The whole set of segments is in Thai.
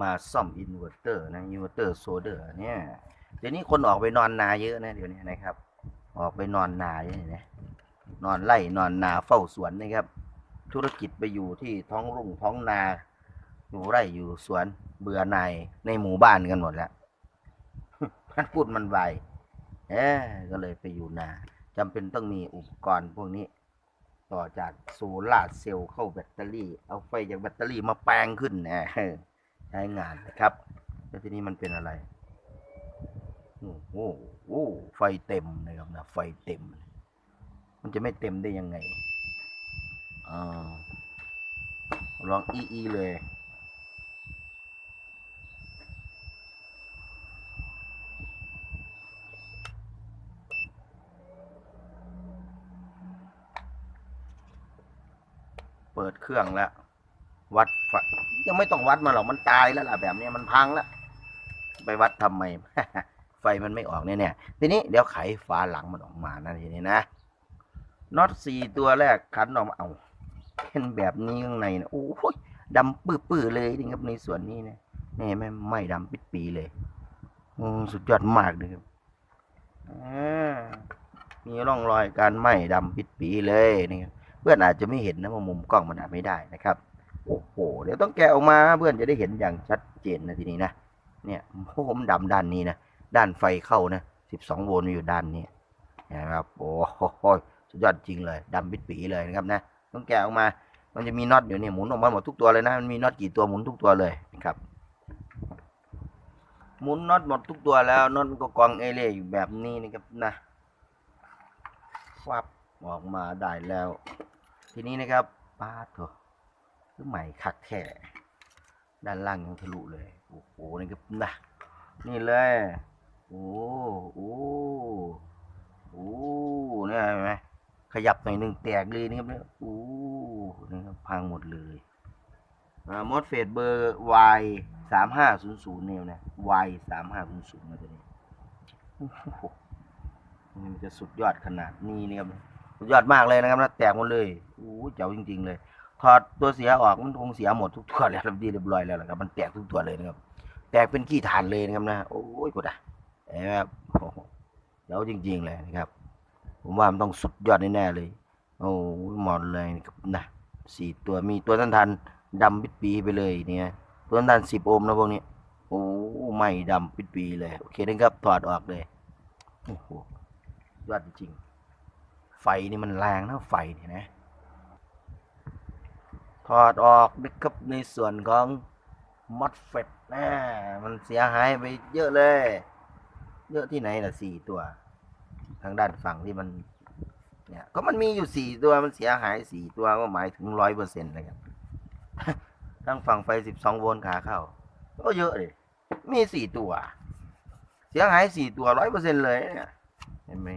มาซ่อมอินเวอร์เตอร์นะอินเวอร์เตอร์โซเดอร์เนี่ยเดี๋ยวนี้คนออกไปนอนนาเยอะนะเดี๋ยวนี้นะครับ ออกไปนอนนาเยอะนะนอนไร่นอนนาเฝ้าสวนนะครับ ธุรกิจไปอยู่ที่ท้องรุ่งท้องนาอยู่ไร่อยู่สวนเบื่อในายในหมู่บ้านกันหมดแล้วมันพูดมันไวเออก็เลยไปอยู่นาจำเป็นต้องมีอุปกรณ์พวกนี้ ต่อจากโซลาร์เซลล์เข้าแบตเตอรี่ เอาไฟจากแบตเตอรี่มาแปลงขึ้นนะ เออใช้งานนะครับแล้วทีนี้มันเป็นอะไรโอ้โหโอ้ไฟเต็มนะครับนะไฟเต็ม มันจะไม่เต็มได้ยังไงอ่าลองอีอีเลยเปิดเครื่องแล้ว วัดไฟยังไม่ต้องวัดมาหรอกมันตายแล้วล่ะแบบนี้มันพังแล้วไปวัดทำไม ไฟมันไม่ออกเนี่ยเนี่ยทีนี้เดี๋ยวไขฝาหลังมันออกมานะทีนี้นะน็อตสี่ตัวแรกขันออกมาเอาเป็นแบบนี้ข้างในนะโอ้ยดำปื้อๆเลยนี่ครับในส่วนนี้เนี่ยนี่ไม่ไม่ดำปิดปีเลยสุดยอดมากเลยครับมีร่องรอยการไหม้ดำปิดปีเลยนี่เพื่อนอาจจะไม่เห็นนะมุมกล้องมันอาจไม่ได้นะครับ โอ้โหเดี๋ยวต้องแกะออกมาเพื่อนจะได้เห็นอย่างชัดเจนนะทีนี้นะเนี่ยผมดำด้านนี้นะด้านไฟเข้านะสิบสองโวลต์อยู่ด้านนี้นะครับโอ้โหสุดยอดจริงเลยดำปิดปีเลยนะครับนะต้องแกะออกมา มันจะมีน็อตอยู่เนี่ยหมุนออกมาหมดทุกตัวเลยนะมันมีน็อตกี่ตัวหมุนทุกตัวเลยนะครับหมุนน็อตหมดทุกตัวแล้วน็อตก็กองเอเล่อยู่แบบนี้นะครับนะฟับออกมาได้แล้ว ทีนี้นะครับป้าเถอะ คือใหม่คักแท้ด้านล่างยังทะลุเลย โอ้โห นี่ครับนะนี่เลย โอ้โอ้โอ้เนี่ยเห็นไหมขยับหน่อยหนึ่งแตกเลยนี่ครับเนี่ยโอ้นี่ครับพังหมดเลยอ่ามอสเฟดเบอร์ Y สามห้าศูนย์ศูนย์เนี่ยนะ Y สามห้าศูนย์ศูนย์มาตัวนี้นี่มันจะสุดยอดขนาดนี้นี่ครับ สุดยอดมากเลยนะครับนะแตกหมดเลยโอ้เจ๋วจริง ๆ เลย ถอดตัวเสียออกมันคงเสียหมดทุกตัวแล้วครับดีเรียบร้อยแล้วล่ะครับมันแตกทุกตัวเลยนะครับ แตกเป็นขี้ฐานเลยนะครับนะโอ้ยกูด่ะเห็นไหมครับโหแล้วจริง ๆ เลยนะครับ ผมว่ามันต้องสุดยอดแน่ๆเลย โอ้หมดเลยนะครับนะสี่ตัวมีตัวต้านทานดำปิดปีไปเลยเนี่ยตัวต้านทานสิบโอห์มนะพวกนี้โอ้ไม่ดำปิดปีเลยโอเคนะครับถอดออกเลยโอ้โหยอดจริงๆไฟนี่มันแรงนะไฟเนี่ยนะ ถอดออกนะครับในส่วนของมอดเฟตนะมันเสียหายไปเยอะเลย เยอะที่ไหนล่ะสี่ตัว ทางด้านฝั่งที่มัน เนี่ย ก็มันมีอยู่สี่ตัวมันเสียหายสี่ตัวก็หมายถึงร้อยเปอร์เซ็นต์เลยครับทั้งฝั่งไฟสิบสองโวลต์ขาเข้า ก็เยอะเลยมีสี่ตัว เสียหายสี่ตัวร้อยเปอร์เซ็นต์เลยเนี่ยเห็นไหม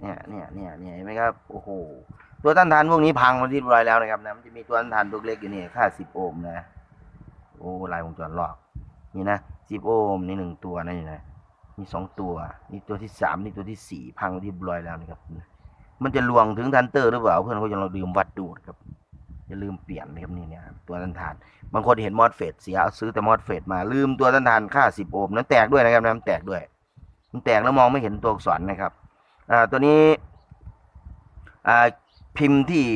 เนี่ยเนี่ยเนี่ยเนี่ยเห็นไหมครับ โอ้โห ตัวต้านทานพวกนี้พังมาที่เรียบร้อยแล้วนะครับนะมันจะมีตัวต้านทานตัวเล็กอยู่นี่ค่าสิบโอห์มนะโอ้ลายวงจรหลอก นี่นะสิบโอห์มนี่หนึ่งตัวนะนี่นะมีสองตัวนี่ตัวที่สามนี่ตัวที่สี่พังที่เรียบร้อยแล้วนะครับ มันจะลวงถึงทันเตอร์หรือเปล่าเพื่อนเขาจะเราลืมวัดดูนะครับอย่าลืมเปลี่ยนนะครับนี่เนี่ยตัวต้านทานบางคนเห็นมอสเฟตเสียเอาซื้อแต่มอสเฟตมาลืมตัวต้านทานค่าสิบโอห์มนั้นแตกด้วยนะครับนะมันแตกด้วย มันแตกแล้วมองไม่เห็นตัวอักษรนะครับ อ่าตัวนี้อ่า พิมพ์ที่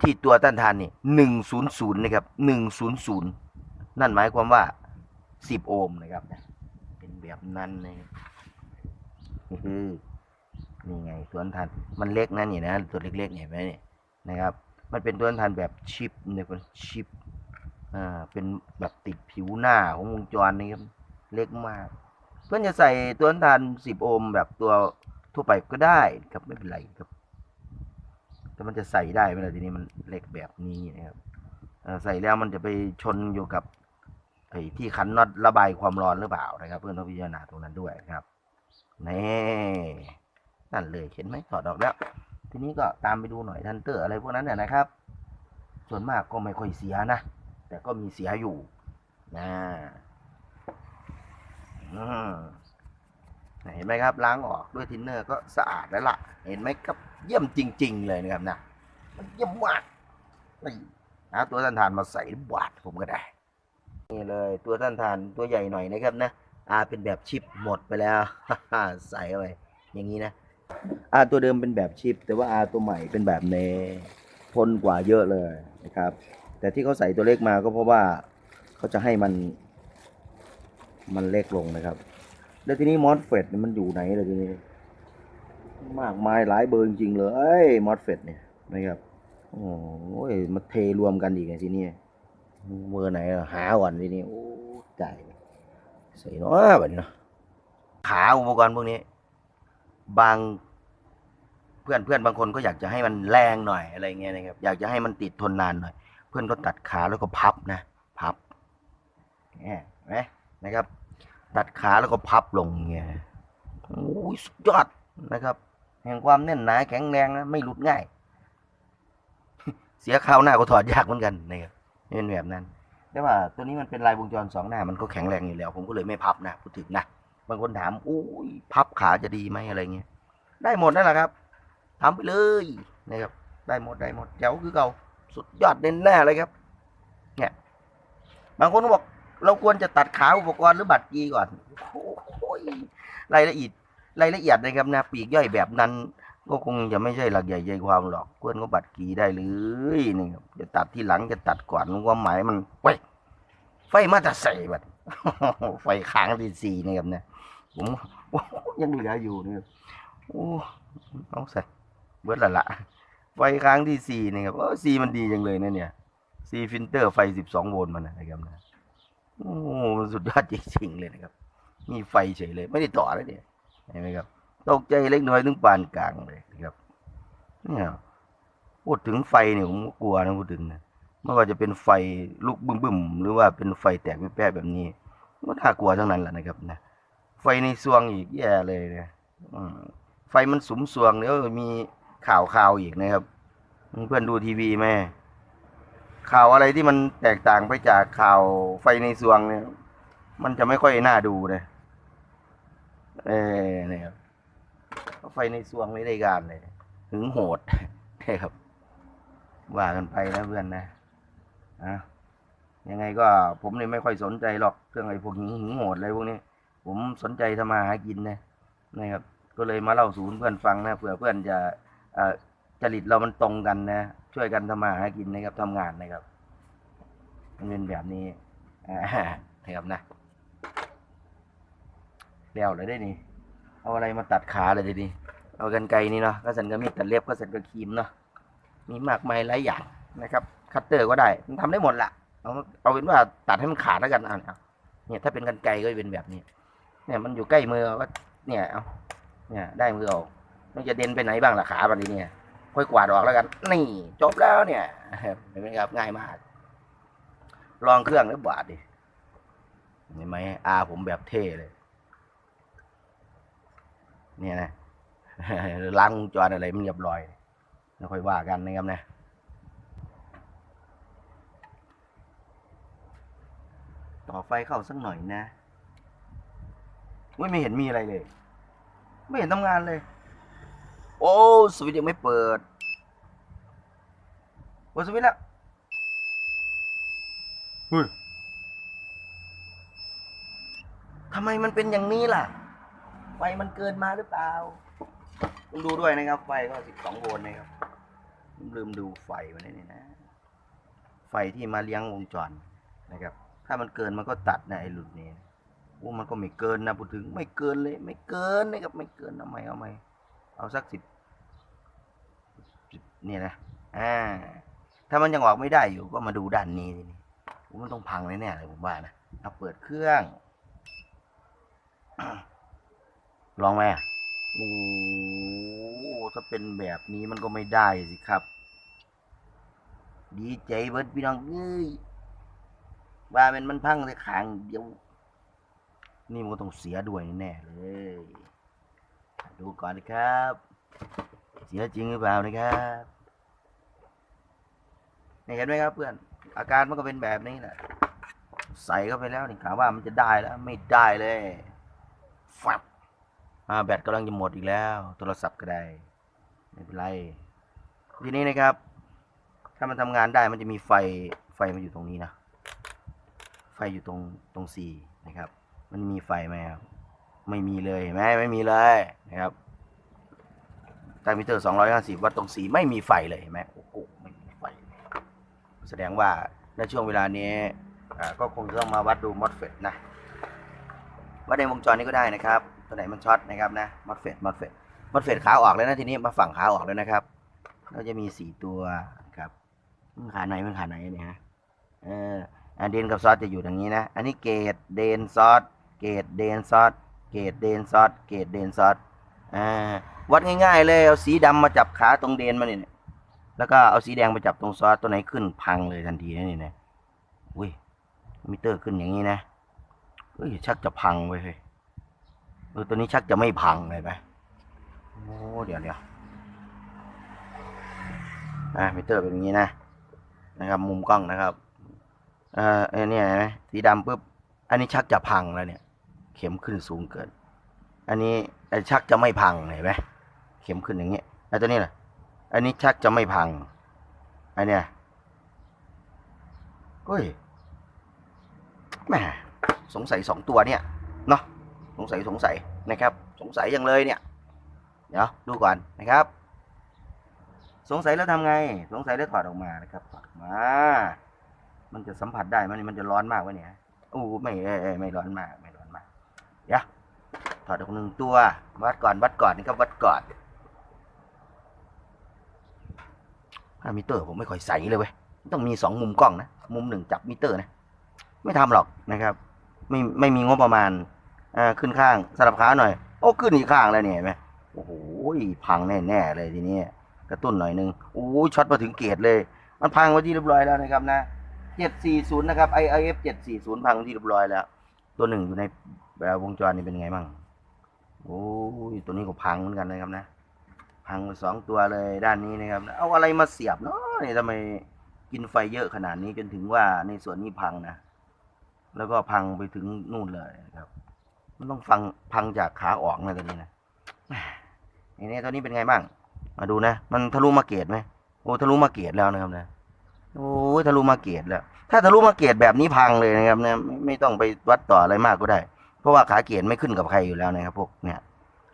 ที่ตัวต้านทานนี่หนึ่งศูนย์ศูนย์นะครับหนึ่งศูนย์ศูนย์นั่นหมายความว่าสิบโอห์มนะครับ เป็นแบบนั้นนะครับอื้อนี่ไงตัวต้านทานมันเล็กนะนี่นะตัวเล็กๆเนี่ยเห็นไหมนี่นะครับ มันเป็นตัวต้านทานแบบชิปเนี่ยเป็นชิปอ่าเป็นแบบติดผิวหน้าของวงจรนะครับเล็กมาก เพื่อนจะใส่ตัวต้านทานสิบโอห์มแบบตัวทั่วไปก็ได้ครับไม่เป็นไรครับ แต่มันจะใส่ได้ไหมล่ะทีนี้มันเหล็กแบบนี้นะครับใส่แล้วมันจะไปชนอยู่กับไอ้ที่ขันน็อตระบายความร้อนหรือเปล่านะครับ เพื่อนต้องพิจารณาตรงนั้นด้วยครับนี่นั่นเลยเห็นไหมถอดออกแล้ว ทีนี้ก็ตามไปดูหน่อยทันเตอร์อะไรพวกนั้นเนี่ยนะครับ ส่วนมากก็ไม่ค่อยเสียนะ แต่ก็มีเสียอยู่นะเห็นไหมครับล้างออกด้วยทินเนอร์ก็สะอาดแล้วล่ะ เห็นไหมครับ เยี่ยมจริง ๆ เลยนะครับนะมันเยี่ยมมากนี่หาตัวต้านทานมาใส่บาดผมก็ได้นี่เลยตัวต้านทานตัวใหญ่หน่อยนะครับนะอาเป็นแบบชิปหมดไปแล้วใส่เข้าไปอย่างนี้นะอาตัวเดิมเป็นแบบชิป แต่ว่าอาตัวใหม่เป็นแบบเนทนกว่าเยอะเลยนะครับ แต่ที่เขาใส่ตัวเล็กมาก็เพราะว่าเขาจะให้มัน มันเล็กลงนะครับ แล้วทีนี้มอสเฟตมันอยู่ไหนเลยทีนี้ มากมายหลายเบอร์จริงๆเลยเอ้ยมอสเฟตเนี่ยนะครับโอ้ยมาเทรวมกันอีกไงทีนี้เบอร์ไหนหาก่อนทีนี้โอ้ใจใส่เนาะแบบนี้เนาะขาอุปกรณ์พวกนี้ บางเพื่อนเพื่อนบางคนก็อยากจะให้มันแรงหน่อยอะไรเงี้ยนะครับ อยากจะให้มันติดทนนานหน่อย เพื่อนก็ตัดขาแล้วก็พับนะ พับเนี่ยนไหมนะครับ ตัดขาแล้วก็พับลงเงี้ยโอ้ยสุดยอดนะครับ แห่งความแน่นหนาแข็งแรงนะไม่หลุดง่าย เสียข้าวหน้าก็ถอดยากเหมือนกันนะครับเป็นแบบนั้น แต่ว่าตัวนี้มันเป็นลายวงจรสองหน้ามันก็แข็งแรงอยู่แล้ว ผมก็เลยไม่พับนะพูดถึงนะบางคนถามอุ้ยพับขาจะดีไหมอะไรเงี้ยได้หมดนั่นแหละครับทำไปเลยนะครับได้หมดได้หมดเจ้าคือเก่าสุดยอดเน้นแน่เลยครับเนี่ยบางคนบอกเราควรจะตัดขาอุปกรณ์หรือบัตรกีก่อนโอ้ยรายละเอียด รายละเอียดนะครับนะปีกย่อยแบบนั้น ก็คงจะไม่ใช่หลักใหญ่ใจความหรอกเพื่อนก็บัตรกีได้เลยนี่ครับจะตัดที่หลังจะตัดก่อนความหมายมันเว้ยไฟมาแต่ใส่บัดไฟค้างที่สี่นี่ครับเนี่ยผมยังเหลืออยู่นี่โอ้เอาใส่เบิดละละไฟค้างที่สี่นี่ครับโอ้ซีมันดีจังเลยนะเนี่ยซีฟิลเตอร์ไฟสิบสองโวลต์มันนะครับนะโอ้สุดยอดจริงๆเลยนะครับ มีไฟเฉยเลย ไม่ได้ต่อแล้วเนี่ย เห็นไหมครับตกใจเล็กน้อยถึงปานกลางเลยนะครับเนี่ยพูดถึงไฟเนี่ยผมกลัวนะพูดถึงนะไม่ว่าจะเป็นไฟลุกบึ้มๆหรือว่าเป็นไฟแตกแป๊ะๆแบบนี้ก็น่ากลัวทั้งนั้นแหละนะครับนะไฟในซวงอีกแย่เลยนะไฟมันสุมซวงเนี่ยมีข่าวข่าวอีกนะครับ เพื่อนดูทีวีไหมข่าวอะไรที่มันแตกต่างไปจากข่าวไฟในซวงเนี่ยมันจะไม่ค่อยน่าดูนะ เออเนี่ยครับไฟในซวงไม่ได้การเลยหึงโหดนะครับ ว่ากันไปนะเพื่อนนะอะยังไงก็ผมเนี่ยไม่ค่อยสนใจหรอกเรื่องไอ้พวกหึงหึงโหดอะไรพวกนี้ผมสนใจทำมาหากินนะนะครับ ก็เลยมาเล่าสู่เพื่อนฟังนะเผื่อเพื่อนจะเอ่อจริตเรามันตรงกันนะ ช่วยกันทำมาหากินนะครับทำงานนะครับมันเป็นแบบนี้อ่านะครับนะ แล้วเลยได้นี่เอาอะไรมาตัดขาเลยทีนี้เอากันไกรนี่เนาะก็สันก็มีดตัดเล็บก็สันก็ครีมเนาะมีมากมายหลายอย่างนะครับ คัตเตอร์ก็ได้มันทำได้หมดละเอาเอาเป็นว่าตัดให้มันขาดแล้วกันเอาเอาเนี่ยถ้าเป็นกันไกรก็จะเป็นแบบนี้ เนี่ยมันอยู่ใกล้มือก็เนี่ยเอาเนี่ยได้มือออกมันจะเด่นไปไหนบ้างล่ะขาบันนี้เนี่ยค่อยกวาดออกแล้วกัน นี่จบแล้วเนี่ยเห็นไหมครับง่ายมาก ลองเครื่องแล้วบาดดิเห็นไหมอาผมแบบเท่เลย เนี่ยนะล้างวงจรอะไรมันเรียบร้อยแล้วค่อยว่ากันนะครับนะต่อไฟเข้าสักหน่อยนะไม่ไม่เห็นมีอะไรเลย ไม่เห็นทำงานเลย โอ้สวิตช์ยังไม่เปิดเปิดสวิตช์แล้วเฮ้ยทำไมมันเป็นอย่างนี้ล่ะ ไฟมันเกินมาหรือเปล่าต้องดูด้วยนะครับ ไฟก็สิบสองโวลต์นะครับผมลืมดูไฟไว้นี่นะ ไฟที่มาเลี้ยงวงจรนะครับ ถ้ามันเกินมันก็ตัดนะไอ้หลุดนี้โอ้มันก็ไม่เกินนะพูดถึงไม่เกินเลย ไม่เกินนะครับ ไม่เกินเอาไหมเอาไหมเอาสักสิบสิบเนี่ยนะ อ่า ถ้ามันยังออกไม่ได้อยู่ก็มาดูด้านนี้ทีนี้โอ้มันต้องพังแน่ๆเลยผมว่านะเอาเปิดเครื่อง ลองไหมโอ้ถ้าเป็นแบบนี้มันก็ไม่ได้สิครับ ดีใจเบิดพี่น้องเอ้ยว่ามันมันพังแต่ขางเดียว นี่มันก็ต้องเสียด้วยแน่เลย ดูก่อนนะครับ เสียจริงหรือเปล่านะครับเห็นไหมครับเพื่อน อาการมันก็เป็นแบบนี้แหละใส่เข้าไปแล้วนี่ถามว่ามันจะได้แล้ว ไม่ได้เลยฟับ อ่าแบตกำลังจะหมดอีกแล้ว โทรศัพท์ก็ได้ไม่เป็นไร ทีนี้นะครับ ถ้ามันทำงานได้มันจะมีไฟไฟมันอยู่ตรงนี้นะ ไฟอยู่ตรงตรงซีนะครับ มันมีไฟไหมครับไม่มีเลยเห็นไหมไม่มีเลยนะครับตั้งมิเตอร์ 250 วัตต์ตรงสีไม่มีไฟเลยเห็นไหมโอ้โหไม่มีไฟ แสดงว่าในช่วงเวลานี้ก็คงจะต้องมาวัดดูมอสเฟตนะวัดในวงจรนี้ก็ได้นะครับ ตัวไหนมันช็อตนะครับนะมอสเฟตมอสเฟตมอสเฟตขาออกแล้วนะทีนี้มาฝั่งขาออกแล้วนะครับก็จะมีสี่ตัวครับมันขาไหนมันขาไหนเนี่ยฮะเอออันเดนกับซอสจะอยู่ตรงนี้นะ อันนี้เกตเดนซอสเกตเดนซอสเกตเดนซอสเกตเดนซอสอ่าวัดง่ายๆเลยเอาสีดำมาจับขาตรงเดนมาเนี่ยแล้วก็เอาสีแดงไปจับตรงซอสตัวไหนขึ้นพังเลยทันทีนะนี่นะอุ้ยมิเตอร์ขึ้นอย่างนี้นะเฮ้ยชักจะพังไปเฮ้ย ออตัวนี้ชักจะไม่พังเลยไหมโอ้เดี๋ยวเดี๋ยวอะมิเตอร์เป็นอย่างนี้นะนะครับ มุมกล้องนะครับเอ่อเนี่ยเห็นไหมสีดำปุ๊บอันนี้ชักจะพังแล้วเนี่ย เข็มขึ้นสูงเกิน อันนี้ไอ้ชักจะไม่พังเห็นไหมเข็มขึ้นอย่างเงี้ยไอ้ตัวนี้ล่ะอันนี้ชักจะไม่พังอันเนี้ยเฮ้ยแหมสงสัยสองตัวเนี่ยเนาะ สงสัยสงสัยนะครับ สงสัยยังเลยเนี่ย เดี๋ยวดูก่อนนะครับ สงสัยแล้วทำไง สงสัยแล้วถอดออกมานะครับถอดมา มันจะสัมผัสได้ไหมมันจะร้อนมากวะเนี่ยโอ้ไม่ไม่ร้อนมากไม่ร้อนมากเดี๋ยวถอดออกหนึ่งตัว วัดก่อนวัดก่อนนะครับวัดก่อนถ้ามิเตอร์ผมไม่ค่อยใสเลยเว้ยต้องมีสองมุมกล้องนะ มุมหนึ่งจับมิเตอร์นะ ไม่ทำหรอกนะครับ ไม่ไม่มีงบประมาณ อ่าขึ้นข้างสลับขาหน่อย โอ้ขึ้นอีกข้างแล้วเนี่ยเห็นไหมโอ้โหพังแน่ๆเลยทีนี้กระตุ้นหน่อยนึงโอ้ช็อตมาถึงเกตเลย มันพังไปที่เรียบร้อยแล้วนะครับนะ740นะครับ IIF 740พังที่เรียบร้อยแล้ว ตัวหนึ่งอยู่ในแบบวงจรนี่เป็นไงบ้างโอ้ยตัวนี้ก็พังเหมือนกันนะครับนะ พังไปสองตัวเลยด้านนี้นะครับ เอาอะไรมาเสียบเนาะนี่ทำไมกินไฟเยอะขนาดนี้จนถึงว่าในส่วนนี้พังนะ แล้วก็พังไปถึงนู่นเลยนะครับ มันต้องฟังพังจากขาออกนะตัวนี้นะแหม่นี่ตัวนี้เป็นไงบ้าง มาดูนะ มันทะลุมาเกตไหมโอ้ทะลุมาเกตแล้วนะครับนะโอ้ยทะลุมาเกตแล้ว ถ้าทะลุมาเกตแบบนี้พังเลยนะครับนะไม่ไม่ต้องไปวัดต่ออะไรมากก็ได้ เพราะว่าขาเกตไม่ขึ้นกับใครอยู่แล้วนะครับพวกเนี่ย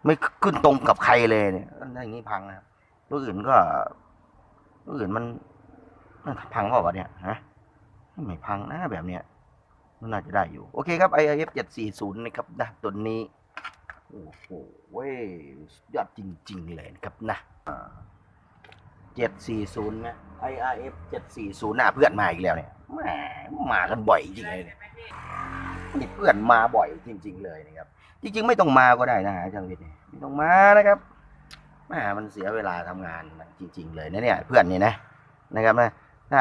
ไม่ขึ้นตรงกับใครเลยเนี่ยอย่างนี้พังนะครับตัวอื่นก็ตัวอื่นมันมันพังเปล่าวะเนี่ยฮะไม่พังนะแบบเนี้ย น่าจะได้อยู่ โอเคครับ IIF 740 นะครับนะตัวนี้ โอ้โหเว้ยยอดจริง ๆ เลยนะครับนะ740 นะ IIF 740น่ะเพื่อนมาอีกแล้วเนี่ยแหมมากันบ่อยจริงเลยเนี่เพื่อนมาบ่อยจริง ๆ เลยนะครับ จริง ๆ ไม่ต้องมาก็ได้นะฮะช่างวิทย์ไม่ต้องมานะครับแหมมันเสียเวลาทำงานจริง ๆ เลยนะเนี่ยเพื่อนนี่นะนะครับนะถ้า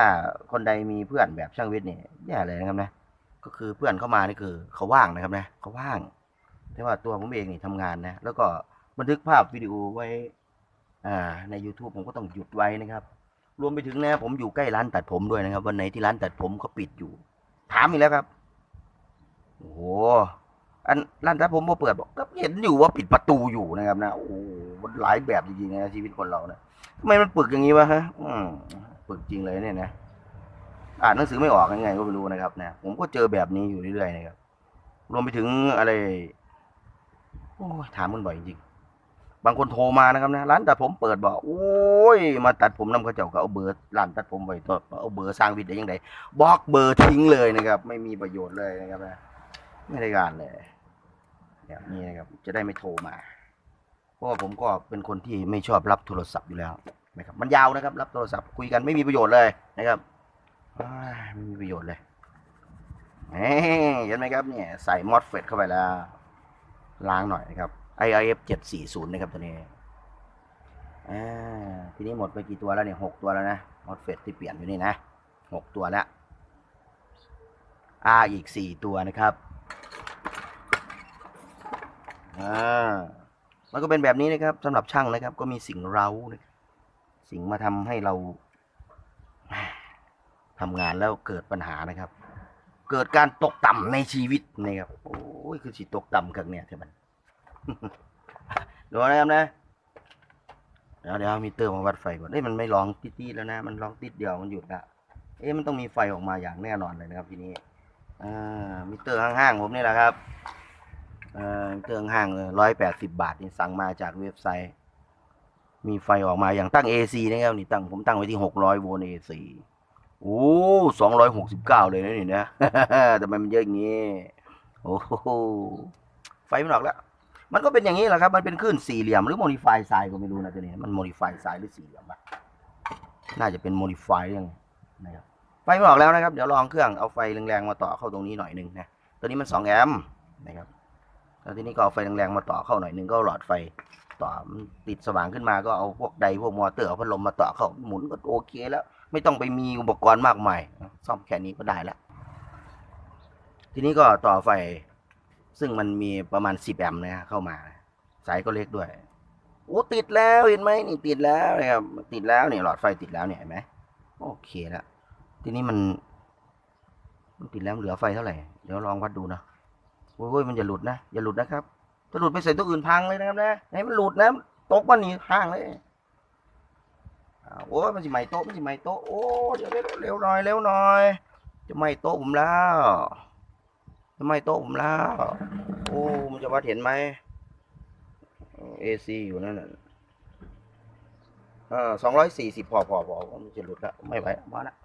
คนใดมีเพื่อนแบบช่างวิทย์เนี่ยแย่เลยนะครับนะ ก็คือเพื่อนเข้ามานี่คือเขาว่างนะครับนะเขาว่าง แต่ว่าตัวผมเองนี่ทำงานนะ แล้วก็บันทึกภาพวิดีโอไว้อ่าใน YouTube ผมก็ต้องหยุดไว้นะครับ รวมไปถึงนะผมอยู่ใกล้ร้านตัดผมด้วยนะครับ วันไหนที่ร้านตัดผมเขาปิดอยู่ ถามอีกแล้วครับโอ้โหอันร้านตัดผมพอเปิดบอกก็เห็นอยู่ว่าปิดประตูอยู่นะครับนะโอ้มันหลายแบบจริงๆนะชีวิตคนเรานะทำไมมันปึกอย่างนี้วะฮะ อืมปึกจริงเลยเนี่ยนะ อ่านหนังสือไม่ออกยังไงก็ไม่รู้นะครับนะผมก็เจอแบบนี้อยู่เรื่อยๆนะครับ รวมไปถึงอะไรโอ้ถามมันบ่อยจริงบางคนโทรมานะครับนะร้านตัดผมเปิดบอกโอ้ยมาตัดผมน้ำกระเจ้าก็เอาเบอร์ร้านตัดผมไว้ตัวเอาเบอร์สร้างวิทย์ได้ยังไงบล็อกเบอร์ทิ้งเลยนะครับ ไม่มีประโยชน์เลยนะครับนะไม่ได้การเลยแบบนี้นะครับ จะได้ไม่โทรมาเพราะว่าผมก็เป็นคนที่ไม่ชอบรับโทรศัพท์อยู่แล้วนะครับ มันยาวนะครับ รับโทรศัพท์คุยกันไม่มีประโยชน์เลยนะครับ ไม่มีประโยชน์เลยเฮ้เห็นไหมครับเนี่ยใส่มอสเฟตเข้าไปแล้ว ล้างหน่อยนะครับ IIF 740นะครับตัวนี้ทีนี้หมดไปกี่ตัวแล้วเนี่ยหกตัวแล้วนะมอสเฟตที่เปลี่ยนอยู่นี่นะหกตัวแล้ว R อีกสี่ตัวนะครับอ่ามันก็เป็นแบบนี้นะครับสำหรับช่างนะครับ ก็มีสิ่งเร้า สิ่งมาทำให้เรา ทำงานแล้วเกิดปัญหานะครับ เกิดการตกต่ำในชีวิตนะครับโอ้ยคือสิตกต่ำกันเนี่ยใช่ไหมดูนะครับนะเดี๋ยวเดี๋ยวมิเตอร์มาวัดไฟก่อนเอ้ยมันไม่ร้องติดๆแล้วนะ มันร้องติดเดียวมันหยุดละเอ๊ะมันต้องมีไฟออกมาอย่างแน่นอนเลยนะครับทีนี้อ่ามิเตอร์ห้างๆผมนี่แหละครับเอ่อมิเตอร์ห้างๆร้อยแปดสิบบาทนี่สั่งมาจากเว็บไซต์ มีไฟออกมาอย่างตั้ง AC นะครับนี่ตั้งผมตั้งไว้ที่หกร้อยโวลต์ AC โอ้สองร้อยหกสิบเก้าเลยนะนี่นะทำไมมันเยอะอย่างงี้ โอ้โห ไฟมันออกแล้ว มันก็เป็นอย่างนี้แหละครับ มันเป็นคลื่นสี่เหลี่ยมหรือโมดิฟายไซก็ไม่รู้นะตัวนี้ มันโมดิฟายไซหรือสี่เหลี่ยมปะน่าจะเป็นโมดิฟายเรื่องนะครับ ไฟมันออกแล้วนะครับ เดี๋ยวลองเครื่องเอาไฟแรงๆมาต่อเข้าตรงนี้หน่อยหนึ่งนะ ตัวนี้มันสองแอมป์นะครับ แล้วทีนี้ก็เอาไฟแรงๆมาต่อเข้าหน่อยหนึ่งก็เอาหลอดไฟต่อติดสว่างขึ้นมาก็เอาพวกไดพวกมอเตอร์เอาพัดลมมาต่อเข้าหมุนก็โอเคแล้ว ไม่ต้องไปมีอุปกรณ์มากมายซ่อมแค่นี้ก็ได้แล้ว ทีนี้ก็ต่อไฟ ซึ่งมันมีประมาณสิบแอมป์นะเข้ามา สายก็เล็กด้วย โอ้ติดแล้วเห็นไหมนี่ติดแล้วนะครับติดแล้วเนี่ยหลอดไฟติดแล้วเนี่ยเห็นไหมโอเคแล้วทีนี้มันมันติดแล้วเหลือไฟเท่าไหร่เดี๋ยวลองวัดดูนะโอ้ยมันจะหลุดนะอย่าหลุดนะครับถ้าหลุดไปใส่ตัวอื่นพังเลยนะครับนะให้มันหลุดนะตกมันนี่ห้างเลย โอ้ยมันจะไหม้โต๊ะมันจะไหม้โต๊ะโอ้เดี๋ยวเร็วหน่อยเร็วหน่อย จะไหม้โต๊ะผมแล้วจะไหม้โต๊ะผมแล้วโอ้มันจะวัดเห็นไหมเอซีอยู่นั่นน่ะอ่าสองร้อยสี่สิบพอพอพอมันจะหลุดแล้วไม่ไหวมาละ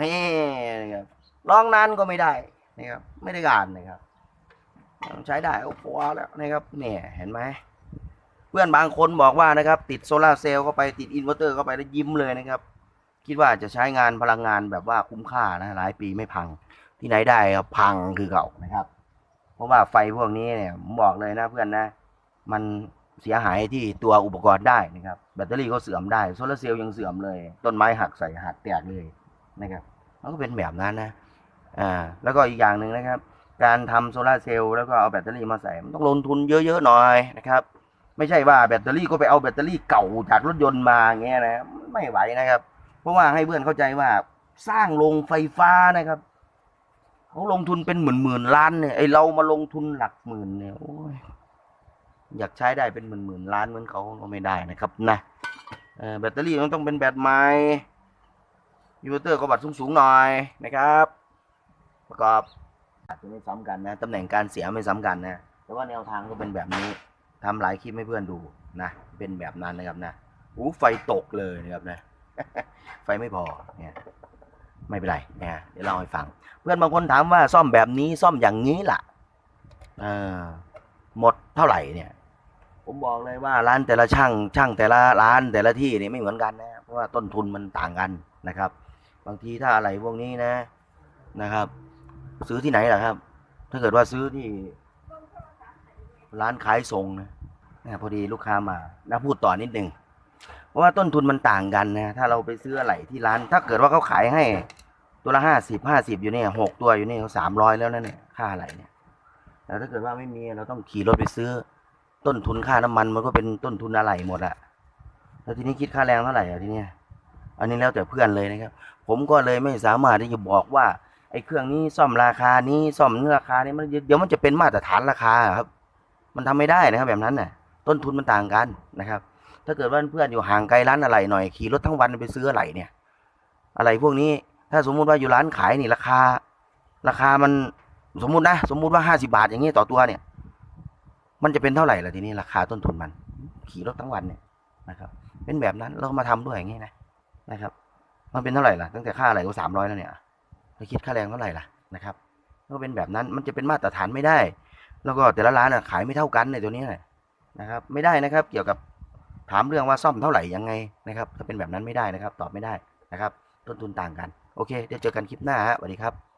นี่นะครับลองนานก็ไม่ได้นะครับ ไม่ได้การนะครับ ใช้ได้โอ้โหเอแล้วนะครับ เนี่ยเห็นไหม เพื่อนบางคนบอกว่านะครับ ติดโซลาเซลล์เข้าไปติดอินเวอร์เตอร์เข้าไปแล้วยิ้มเลยนะครับ คิดว่าจะใช้งานพลังงานแบบว่าคุ้มค่านะหลายปีไม่พังที่ไหนได้ครับพังคือเก่านะครับ เพราะว่าไฟพวกนี้เนี่ยผมบอกเลยนะเพื่อนนะ มันเสียหายที่ตัวอุปกรณ์ได้นะครับ แบตเตอรี่ก็เสื่อมได้โซลาเซลล์ยังเสื่อมเลย ต้นไม้หักใส่หักแตกเลยนะครับมันก็เป็นแบบนั้นนะอ่าแล้วก็อีกอย่างหนึ่งนะครับ การทำโซลาเซลล์แล้วก็เอาแบตเตอรี่มาใส่มันต้องลงทุนเยอะๆหน่อยนะครับ ไม่ใช่ว่าแบตเตอรี่ก็ไปเอาแบตเตอรี่เก่าจากรถยนต์มาเงี้ยนะไม่ไหวนะครับ เพราะว่าให้เพื่อนเข้าใจว่าสร้างโรงไฟฟ้านะครับเขาลงทุนเป็นหมื่นหมื่นล้านเนี่ยไอเรามาลงทุนหลักหมื่นเนี่ยโอ้ยอยากใช้ได้เป็นหมื่นหมื่นล้านเหมือนเขาก็ไม่ได้นะครับนะแบตเตอรี่มันต้องเป็นแบตใหม่อินเวอร์เตอร์ก็บัตรสูงๆหน่อยนะครับ ประกอบอาจจะไม่ซ้ำกันนะตำแหน่งการเสียไม่ซ้ำกันนะแต่ว่าแนวทางก็เป็นแบบนี้ ทำหลายคลิปให้เพื่อนดูนะ เป็นแบบนั้นนะครับนะอู้ไฟตกเลยนะครับนะ ไฟไม่พอเนี่ยไม่เป็นไรนะเดี๋ยวเล่าให้ฟัง เพื่อนบางคนถามว่าซ่อมแบบนี้ซ่อมอย่างนี้ล่ะเออหมดเท่าไหร่เนี่ย ผมบอกเลยว่าร้านแต่ละช่างช่างแต่ละร้านแต่ละที่นี่ไม่เหมือนกันนะเพราะว่าต้นทุนมันต่างกันนะครับ บางทีถ้าอะไรพวกนี้นะนะครับ ซื้อที่ไหนล่ะครับ ถ้าเกิดว่าซื้อที่ ร้านขายส่งนะนี่พอดีลูกค้ามานะพูดต่อนิดหนึ่งเพราะว่าต้นทุนมันต่างกันนะถ้าเราไปซื้ออะไรที่ร้าน ถ้าเกิดว่าเขาขายให้ตัวละห้าสิบห้าสิบอยู่เนี่ยหกตัวอยู่เนี่ยสามร้อยแล้วนะเนี่ยค่าอะไรเนี่ยแต่ถ้าเกิดว่าไม่มีเราต้องขี่รถไปซื้อ ต้นทุนค่าน้ำมันมันก็เป็นต้นทุนอะไรหมดอะแล้วทีนี้คิดค่าแรงเท่าไหร่อะทีเนี้ยอันนี้แล้วแต่เพื่อนเลยนะครับ ผมก็เลยไม่สามารถที่จะบอกว่าไอ้เครื่องนี้ซ่อมราคานี้ซ่อมเนื้อราคานี้มันเดี๋ยวมันจะเป็นมาตรฐานราคาครับ มันทำไม่ได้นะครับแบบนั้นน่ะ ต้นทุนมันต่างกันนะครับ ถ้าเกิดว่าเพื่อนอยู่ห่างไกลร้านอะไรหน่อยขี่รถทั้งวันไปซื้ออะไรเนี่ย อะไรพวกนี้ถ้าสมมุติว่าอยู่ร้านขายนี่ราคา ราคามันสมมุตินะสมมุติว่าห้าสิบาทอย่างนี้ต่อตัวเนี่ย มันจะเป็นเท่าไหร่ล่ะทีนี้ราคาต้นทุนมัน ขี่รถทั้งวันเนี่ยนะครับ เป็นแบบนั้นเรามาทำด้วยอย่างนี้นะนะครับ มันเป็นเท่าไหร่ล่ะตั้งแต่ค่าอะไรก็สามร้อยแล้วเนี่ยจะคิดค่าแรงเท่าไหร่ล่ะนะครับก็เป็นแบบนั้นมันจะเป็นมาตรฐานไม่ได้ แล้วก็แต่ละร้านอะขายไม่เท่ากันในตัวนี้นะครับ ไม่ได้นะครับเกี่ยวกับถามเรื่องว่าซ่อมเท่าไหร่ยังไงนะครับถ้าเป็นแบบนั้นไม่ได้นะครับ ตอบไม่ได้นะครับ ต้นทุนต่างกัน โอเค เดี๋ยวเจอกันคลิปหน้าฮะสวัสดีครับ